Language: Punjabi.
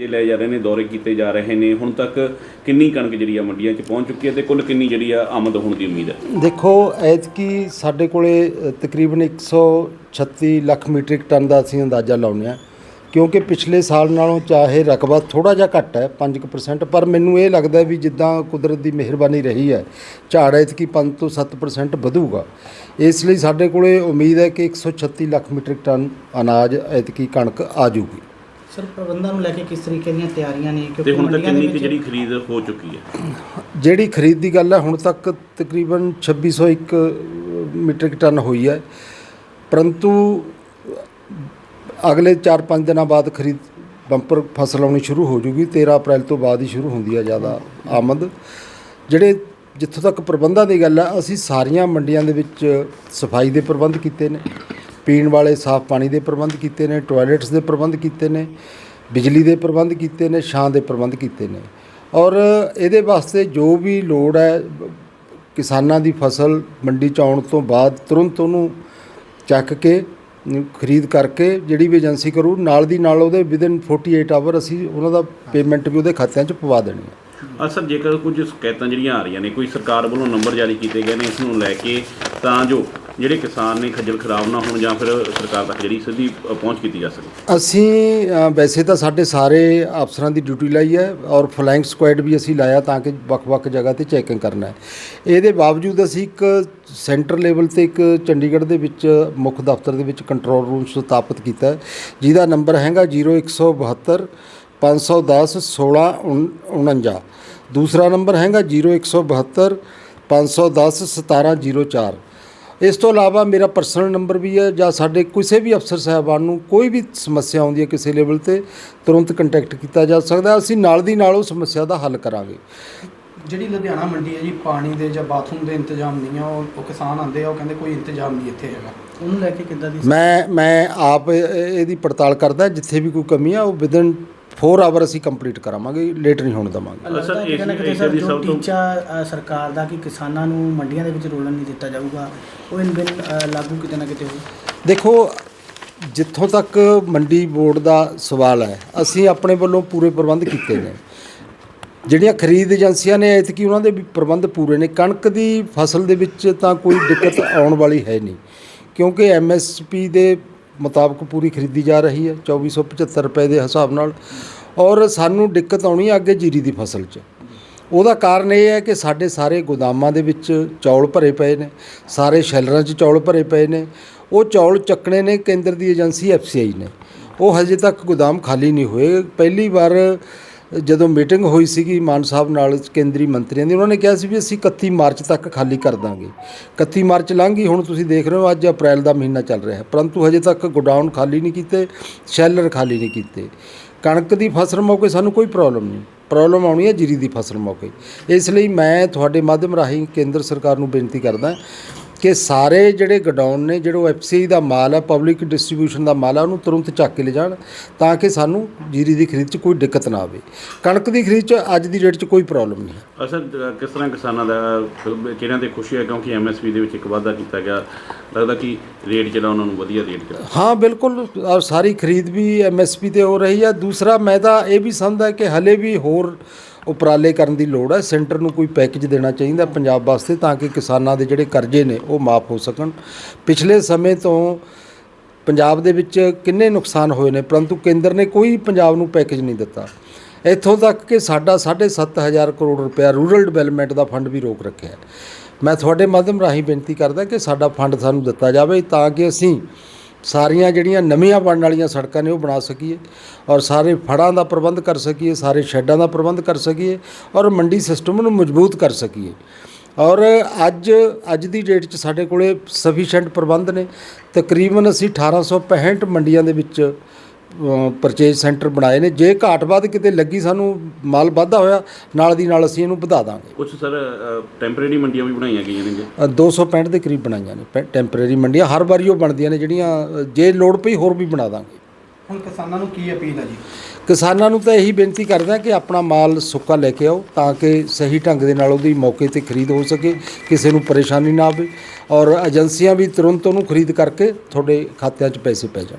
ਜੇ ਲਏ ਜਾ ਰਹੇ ਨੇ ਦੌਰੇ ਕੀਤੇ ਜਾ ਰਹੇ ਨੇ। ਹੁਣ ਤੱਕ ਕਿੰਨੀ ਕਣਕ ਜਿਹੜੀ ਆ ਮੰਡੀਆਂ 'ਚ ਪਹੁੰਚ ਚੁੱਕੀ ਹੈ ਤੇ ਕੁੱਲ ਕਿੰਨੀ ਜਿਹੜੀ ਆ ਆਮਦ ਹੋਣ ਦੀ ਉਮੀਦ ਹੈ? ਦੇਖੋ ਐਤਕੀ ਸਾਡੇ ਕੋਲੇ ਅ, ਤਕਰੀਬਨ 136 ਲੱਖ ਮੀਟ੍ਰਿਕ ਟਨ ਦਾ ਅਸੀਂ ਅੰਦਾਜ਼ਾ ਲਾਉਂਦੇ ਹਾਂ। ਕਿਉਂਕਿ ਪਿਛਲੇ ਸਾਲ ਨਾਲੋਂ ਚਾਹੇ ਰਕਬਾ ਥੋੜਾ ਜਿਹਾ ਘੱਟ ਹੈ 5% ਪਰ ਮੈਨੂੰ ਇਹ ਲੱਗਦਾ ਵੀ ਜਿੱਦਾਂ ਕੁਦਰਤ ਦੀ ਮਿਹਰਬਾਨੀ ਰਹੀ ਹੈ ਝਾੜ ਐਤਕੀ 5 ਤੋਂ 7% ਵਧੂਗਾ। ਇਸ ਲਈ ਸਾਡੇ ਕੋਲੇ ਉਮੀਦ ਹੈ ਕਿ 136 ਲੱਖ ਮੀਟ੍ਰਿਕ ਟਨ ਅਨਾਜ ਐਤਕੀ ਕਣਕ ਆ ਜਾਊਗੀ। ਸਰ ਪ੍ਰਬੰਧਾਂ ਨੂੰ ਲੈ ਕੇ ਕਿਸ ਤਰੀਕੇ ਦੀਆਂ ਤਿਆਰੀਆਂ ਨੇ? ਤੇ ਹੁਣ ਤੱਕ ਮੰਡੀਆਂ ਦੇ ਕਿੰਨੀ ਕੁ ਵਿੱਚ ਜਿਹੜੀ ਖਰੀਦ ਹੋ ਚੁੱਕੀ ਹੈ? ਜਿਹੜੀ ਖਰੀਦ ਦੀ ਗੱਲ ਹੈ ਹੁਣ ਤੱਕ ਤਕਰੀਬਨ 2601 ਮੀਟ੍ਰਿਕ ਟਨ ਹੋਈ ਹੈ। ਪਰੰਤੂ ਅਗਲੇ 4-5 ਦਿਨਾਂ ਬਾਅਦ ਖਰੀਦ ਬੰਪਰ ਫਸਲ ਆਉਣੀ ਸ਼ੁਰੂ ਹੋ ਜੂਗੀ। 13 ਅਪ੍ਰੈਲ ਤੋਂ ਬਾਅਦ ਹੀ ਸ਼ੁਰੂ ਹੁੰਦੀ ਹੈ ਜ਼ਿਆਦਾ ਆਮਦ। ਜਿਹੜੇ ਜਿੱਥੋਂ ਤੱਕ ਪ੍ਰਬੰਧਾਂ ਦੀ ਗੱਲ ਹੈ ਅਸੀਂ ਸਾਰੀਆਂ ਮੰਡੀਆਂ ਦੇ ਵਿੱਚ ਸਫ਼ਾਈ ਦੇ ਪ੍ਰਬੰਧ ਕੀਤੇ ਨੇ। ਪੀਣ ਵਾਲੇ ਸਾਫ਼ ਪਾਣੀ ਦੇ ਪ੍ਰਬੰਧ ਕੀਤੇ ਨੇ, ਟਾਇਲਟਸ ਦੇ ਪ੍ਰਬੰਧ ਕੀਤੇ ਨੇ, ਬਿਜਲੀ ਦੇ ਪ੍ਰਬੰਧ ਕੀਤੇ ਨੇ, ਛਾਂ ਦੇ ਪ੍ਰਬੰਧ ਕੀਤੇ ਨੇ। ਔਰ ਇਹਦੇ ਵਾਸਤੇ ਜੋ ਵੀ ਲੋੜ ਹੈ, ਕਿਸਾਨਾਂ ਦੀ ਫਸਲ ਮੰਡੀ ਚ ਆਉਣ ਤੋਂ ਬਾਅਦ ਤੁਰੰਤ ਉਹਨੂੰ ਚੱਕ ਕੇ, ਖਰੀਦ ਕਰਕੇ ਜਿਹੜੀ ਵੀ ਏਜੰਸੀ ਕਰੂ, ਨਾਲ ਦੀ ਨਾਲ ਉਹਦੇ ਵਿਦਿਨ 48 ਆਵਰ ਅਸੀਂ ਉਹਨਾਂ ਦਾ ਪੇਮੈਂਟ ਵੀ ਉਹਦੇ ਖਾਤਿਆਂ 'ਚ ਪਵਾ ਦੇਣੀ ਹੈ ਅਸਰ ਜੇਕਰ ਕੁਝ ਸ਼ਿਕਾਇਤਾਂ ਜਿਹੜੀਆਂ ਆ ਰਹੀਆਂ ਨੇ, ਕੋਈ ਸਰਕਾਰ ਵੱਲੋਂ ਨੰਬਰ ਜਾਰੀ ਕੀਤੇ ਗਏ ਨੇ, ਇਸ ਨੂੰ ਲੈ ਕੇ ਤਾਂ ਜੋ ਜਿਹੜੇ ਕਿਸਾਨ ਨੇ ਖੱਜਲ ਖਰਾਬ ਨਾ ਹੋਣ ਜਾਂ ਫਿਰ ਸਰਕਾਰ ਤੱਕ ਜਿਹੜੀ ਸਿੱਧੀ ਪਹੁੰਚ ਕੀਤੀ ਜਾ ਸਕੇ? ਅਸੀਂ ਅ, ਵੈਸੇ ਤਾਂ ਸਾਡੇ ਸਾਰੇ ਅਫਸਰਾਂ ਦੀ ਡਿਊਟੀ ਲਾਈ ਹੈ ਔਰ ਫਲਾਈਂਗ ਸਕੁਐਡ ਵੀ ਅਸੀਂ ਲਾਇਆ ਤਾਂ ਕਿ ਵੱਖ-ਵੱਖ ਜਗ੍ਹਾ ਤੇ ਚੈਕਿੰਗ ਕਰਨਾ ਹੈ। ਇਹਦੇ ਬਾਵਜੂਦ ਅਸੀਂ ਇੱਕ ਸੈਂਟਰ ਲੈਵਲ ਤੇ ਇੱਕ ਚੰਡੀਗੜ੍ਹ ਦੇ ਵਿੱਚ ਮੁੱਖ ਦਫ਼ਤਰ ਦੇ ਵਿੱਚ ਕੰਟਰੋਲ ਰੂਮ ਸਥਾਪਿਤ ਕੀਤਾ ਹੈ ਜਿਹਦਾ ਨੰਬਰ ਹੈਗਾ 0172 510 1649 ਦੂਸਰਾ ਨੰਬਰ ਹੈਗਾ 0172 510 1704 ਇਸ ਤੋਂ ਇਲਾਵਾ ਮੇਰਾ ਪਰਸਨਲ ਨੰਬਰ ਵੀ ਹੈ ਜਾਂ ਸਾਡੇ ਕਿਸੇ ਵੀ ਅਫਸਰ ਸਾਹਿਬਾਨ ਨੂੰ ਕੋਈ ਵੀ ਸਮੱਸਿਆ ਆਉਂਦੀ ਹੈ ਕਿਸੇ ਲੈਵਲ ਤੇ ਤੁਰੰਤ ਕੰਟੈਕਟ ਕੀਤਾ ਜਾ ਸਕਦਾ। ਅਸੀਂ ਨਾਲ ਦੀ ਨਾਲ ਉਹ ਸਮੱਸਿਆ ਦਾ ਹੱਲ ਕਰਾਂਗੇ ਜਿਹੜੀ ਲੁਧਿਆਣਾ ਮੰਡੀ ਹੈ ਜੀ ਪਾਣੀ ਦੇ ਜਾਂ ਬਾਥਰੂਮ ਦੇ ਇੰਤਜ਼ਾਮ ਨਹੀਂ ਆ ਉਹ ਉਹ ਕਿਸਾਨ ਆਂਦੇ ਆ ਉਹ ਕਹਿੰਦੇ ਕੋਈ ਇੰਤਜ਼ਾਮ ਨਹੀਂ ਇੱਥੇ ਹੈਗਾ ਉਹਨੂੰ ਲੈ ਕੇ ਕਿੱਦਾਂ ਦੀ ਮੈਂ ਮੈਂ ਆਪ ਇਹ- ਇਹਦੀ ਪੜਤਾਲ ਕਰਦਾ ਜਿੱਥੇ ਵੀ ਕੋਈ ਕਮੀ ਆ ਉਹ ਵਿਦਨ 4 ਆਵਰ ਅਸੀਂ ਕੰਪਲੀਟ ਕਰਾਵਾਂਗੇ ਲੇਟ ਨਹੀਂ ਹੋਣ ਦੇਵਾਂਗੇ। ਲੱਗਦਾ ਸਰ, ਕਿ ਕਿਤੇ ਨਾ ਇਸ- ਕਿਤੇ ਇਸ ਸਰ ਦੀ ਜੋ ਸਭ ਤੋਂ- ਟੀਚਾ ਅ, ਸਰਕਾਰ ਦਾ ਕਿ ਕਿਸਾਨਾਂ ਨੂੰ ਮੰਡੀਆਂ ਦੇ ਵਿੱਚ ਰੋਲਣ ਨਹੀਂ ਦਿੱਤਾ ਜਾਊਗਾ ਉਹ ਇਨ ਬਿਨ ਲਾਗੂ ਕਿਤੇ ਨਾ ਕਿਤੇ ਹੋ ਦੇਖੋ ਜਿੱਥੋਂ ਤੱਕ ਮੰਡੀ ਬੋਰਡ ਦਾ ਸਵਾਲ ਹੈ ਅਸੀਂ ਆਪਣੇ ਵੱਲੋਂ ਪੂਰੇ ਪ੍ਰਬੰਧ ਕੀਤੇ ਨੇ। ਜਿਹੜੀਆਂ ਖਰੀਦ ਏਜੰਸੀਆਂ ਨੇ ਐਤਕੀ ਉਹਨਾਂ ਦੇ ਵੀ ਪ੍ਰਬੰਧ ਪੂਰੇ ਨੇ। ਕਣਕ ਦੀ ਫਸਲ ਦੇ ਵਿੱਚ ਤਾਂ ਕੋਈ ਦਿੱਕਤ ਆਉਣ ਵਾਲੀ ਹੈ ਨਹੀਂ ਕਿਉਂਕਿ ਐਮਐਸਪੀ ਦੇ ਮੁਤਾਬਕ ਪੂਰੀ ਖਰੀਦੀ ਜਾ ਰਹੀ ਹੈ 2475 ਰੁਪਏ ਦੇ ਹਿਸਾਬ ਨਾਲ। ਔਰ ਸਾਨੂੰ ਦਿੱਕਤ ਆਉਣੀ ਹੈ ਅੱਗੇ ਜੀਰੀ ਦੀ ਫਸਲ 'ਚ। ਉਹਦਾ ਕਾਰਨ ਇਹ ਹੈ ਕਿ ਸਾਡੇ ਸਾਰੇ ਗੋਦਾਮਾਂ ਦੇ ਵਿੱਚ ਚੌਲ ਭਰੇ ਪਏ ਨੇ, ਸਾਰੇ ਸ਼ੈਲਰਾਂ 'ਚ ਚੌਲ ਭਰੇ ਪਏ ਨੇ। ਉਹ ਚੌਲ ਚੱਕਣੇ ਨੇ ਕੇਂਦਰ ਦੀ ਏਜੰਸੀ ਐਫਸੀਆਈ ਨੇ। ਉਹ ਹਜੇ ਤੱਕ ਗੋਦਾਮ ਖਾਲੀ ਨਹੀਂ ਹੋਏ। ਪਹਿਲੀ ਵਾਰ ਜਦੋਂ ਮੀਟਿੰਗ ਹੋਈ ਸੀਗੀ ਮਾਨ ਸਾਹਿਬ ਨਾਲ ਕੇਂਦਰੀ ਮੰਤਰੀਆਂ ਦੀ, ਉਹਨਾਂ ਨੇ ਕਿਹਾ ਸੀ ਵੀ ਅਸੀਂ 31 ਮਾਰਚ ਤੱਕ ਖਾਲੀ ਕਰ ਦਾਂਗੇ। 31 ਮਾਰਚ ਲੰਘ ਗਈ, ਹੁਣ ਤੁਸੀਂ ਦੇਖ ਰਹੇ ਹੋ ਅੱਜ ਅਪ੍ਰੈਲ ਦਾ ਮਹੀਨਾ ਚੱਲ ਰਿਹਾ ਹੈ। ਪਰੰਤੂ ਹਜੇ ਤੱਕ ਗੋਡਾਊਨ ਖਾਲੀ ਨਹੀਂ ਕੀਤੇ, ਸ਼ੈਲਰ ਖਾਲੀ ਨਹੀਂ ਕੀਤੇ। ਕਣਕ ਦੀ ਫਸਲ ਮੌਕੇ ਸਾਨੂੰ ਕੋਈ ਪ੍ਰੋਬਲਮ ਨਹੀਂ। ਪ੍ਰੋਬਲਮ ਆਉਣੀ ਹੈ ਜੀਰੀ ਦੀ ਫਸਲ ਮੌਕੇ। ਇਸ ਲਈ ਮੈਂ ਤੁਹਾਡੇ ਮਾਧਿਅਮ ਰਾਹੀਂ ਕੇਂਦਰ ਸਰਕਾਰ ਨੂੰ ਬੇਨਤੀ ਕਰਦਾ ਕਿ ਸਾਰੇ ਜਿਹੜੇ ਗਡਾਊਨ ਨੇ ਜਿਹੜੋ ਐਫਸੀਆਈ ਦਾ ਮਾਲ ਹੈ ਪਬਲਿਕ ਡਿਸਟ੍ਰੀਬਿਊਸ਼ਨ ਦਾ ਮਾਲ ਹੈ ਉਹਨੂੰ ਤੁਰੰਤ ਚੱਕ ਕੇ ਲੈ ਜਾਣ ਤਾਂ ਕਿ ਸਾਨੂੰ ਜੀਰੀ ਦੀ ਖਰੀਦ 'ਚ ਕੋਈ ਦਿੱਕਤ ਨਾ ਆਵੇ। ਕਣਕ ਦੀ ਖਰੀਦ 'ਚ ਅੱਜ ਦੀ ਡੇਟ 'ਚ ਕੋਈ ਪ੍ਰੋਬਲਮ ਨਹੀਂ ਅਸਰ ਕਿਸ ਤਰ੍ਹਾਂ ਕਿਸਾਨਾਂ ਦਾ ਕਿਹਨਾਂ ਤੇ ਖੁਸ਼ੀ ਹੈ? ਕਿਉਂਕਿ ਐਮਐਸਪੀ ਦੇ ਵਿੱਚ ਇੱਕ ਵਾਅਦਾ ਕੀਤਾ ਗਿਆ। ਲੱਗਦਾ ਕਿ ਰੇਟ ਜਿਹੜਾ ਉਹਨਾਂ ਨੂੰ ਵਧੀਆ ਰੇਟ ਕਰਾ ਹਾਂ ਬਿਲਕੁਲ। ਸਾਰੀ ਖਰੀਦ ਵੀ ਐਮਐਸਪੀ ਤੇ ਹੋ ਰਹੀ ਹੈ ਦੂਸਰਾ ਮੈਂ ਤਾਂ ਇਹ ਵੀ ਸਮਝਦਾ ਕਿ ਹਲੇ ਵੀ ਹੋਰ ਉਪਰਾਲੇ ਕਰਨ ਦੀ ਲੋੜ ਹੈ। ਸੈਂਟਰ ਨੂੰ ਕੋਈ ਪੈਕੇਜ ਦੇਣਾ ਚਾਹੀਦਾ ਪੰਜਾਬ ਵਾਸਤੇ ਤਾਂ ਕਿ ਕਿਸਾਨਾਂ ਦੇ ਜਿਹੜੇ ਕਰਜ਼ੇ ਨੇ ਉਹ ਮਾਫ ਹੋ ਸਕਣ। ਪਿਛਲੇ ਸਮੇਂ ਤੋਂ ਪੰਜਾਬ ਦੇ ਵਿੱਚ ਕਿੰਨੇ ਨੁਕਸਾਨ ਹੋਏ ਨੇ, ਪਰੰਤੂ ਕੇਂਦਰ ਨੇ ਕੋਈ ਪੰਜਾਬ ਨੂੰ ਪੈਕੇਜ ਨਹੀਂ ਦਿੱਤਾ। ਇੱਥੋਂ ਤੱਕ ਕਿ ਸਾਡਾ 7.5000 ਕਰੋੜ ਰੁਪਇਆ ਰੂਰਲ ਡਿਵੈਲਪਮੈਂਟ ਦਾ ਫੰਡ ਵੀ ਰੋਕ ਰੱਖਿਆ ਮੈਂ ਤੁਹਾਡੇ ਮਾਧਿਅਮ ਰਾਹੀਂ ਬੇਨਤੀ ਕਰਦਾ ਕਿ ਸਾਡਾ ਫੰਡ ਸਾਨੂੰ ਦਿੱਤਾ ਜਾਵੇ ਤਾਂ ਕਿ ਅਸੀਂ ਸਾਰੀਆਂ ਜਿਹੜੀਆਂ ਨਵੀਆਂ ਬਣਨ ਵਾਲੀਆਂ ਸੜਕਾਂ ਨੇ ਉਹ ਬਣਾ ਸਕੀਏ ਔਰ ਸਾਰੇ ਫੜਾਂ ਦਾ ਪ੍ਰਬੰਧ ਕਰ ਸਕੀਏ, ਸਾਰੇ ਸ਼ੈੱਡਾਂ ਦਾ ਪ੍ਰਬੰਧ ਕਰ ਸਕੀਏ ਔਰ ਮੰਡੀ ਸਿਸਟਮ ਨੂੰ ਮਜ਼ਬੂਤ ਕਰ ਸਕੀਏ। ਔਰ ਅੱਜ ਅੱਜ ਦੀ ਡੇਟ 'ਚ ਸਾਡੇ ਕੋਲੇ ਸਫੀਸ਼ੀਐਂਟ ਪ੍ਰਬੰਧ ਨੇ। ਤਕਰੀਬਨ ਅਸੀਂ 1865 ਮੰਡੀਆਂ ਦੇ ਵਿੱਚ ਪਰਚੇਜ ਸੈਂਟਰ ਬਣਾਏ ਨੇ। ਜੇ ਘਾਟ ਵੱਧ ਕਿਤੇ ਲੱਗੀ ਸਾਨੂੰ ਮਾਲ ਵਾਧਾ ਹੋਇਆ ਨਾਲ ਦੀ ਨਾਲ ਅਸੀਂ ਇਹਨੂੰ ਵਧਾ ਦਾਂਗੇ। ਕੁਝ ਸਰ ਟੈਂਪਰੇਰੀ ਮੰਡੀਆਂ ਵੀ ਬਣਾਈਆਂ ਗਈਆਂ ਨੇ ਜੀ? ਅ, 265 ਦੇ ਕਰੀਬ ਬਣਾਈਆਂ ਨੇ। ਟੈਂਪਰੇਰੀ ਮੰਡੀਆਂ ਹਰ ਵਾਰੀ ਉਹ ਬਣਦੀਆਂ ਨੇ ਜਿਹੜੀਆਂ ਅ, ਜੇ ਲੋੜ ਪਈ ਹੋਰ ਵੀ ਬਣਾ ਦਾਂਗੇ। ਹੁਣ ਕਿਸਾਨਾਂ ਨੂੰ ਕੀ ਅਪੀਲ ਹੈ ਜੀ? ਕਿਸਾਨਾਂ ਨੂੰ ਤਾਂ ਇਹੀ ਬੇਨਤੀ ਕਰਦਾ ਕਿ ਆਪਣਾ ਮਾਲ ਸੁੱਕਾ ਲੈ ਕੇ ਆਓ ਤਾਂ ਕਿ ਸਹੀ ਢੰਗ ਦੇ ਨਾਲ ਉਹਦੀ ਮੌਕੇ ਤੇ ਖਰੀਦ ਹੋ ਸਕੇ ਕਿਸੇ ਨੂੰ ਪਰੇਸ਼ਾਨੀ ਨਾ ਆਵੇ। ਔਰ ਏਜੰਸੀਆਂ ਵੀ ਤੁਰੰਤ ਉਹਨੂੰ ਖਰੀਦ ਕਰਕੇ ਤੁਹਾਡੇ ਖਾਤਿਆਂ 'ਚ ਪੈਸੇ ਪੈ ਜਾਣ।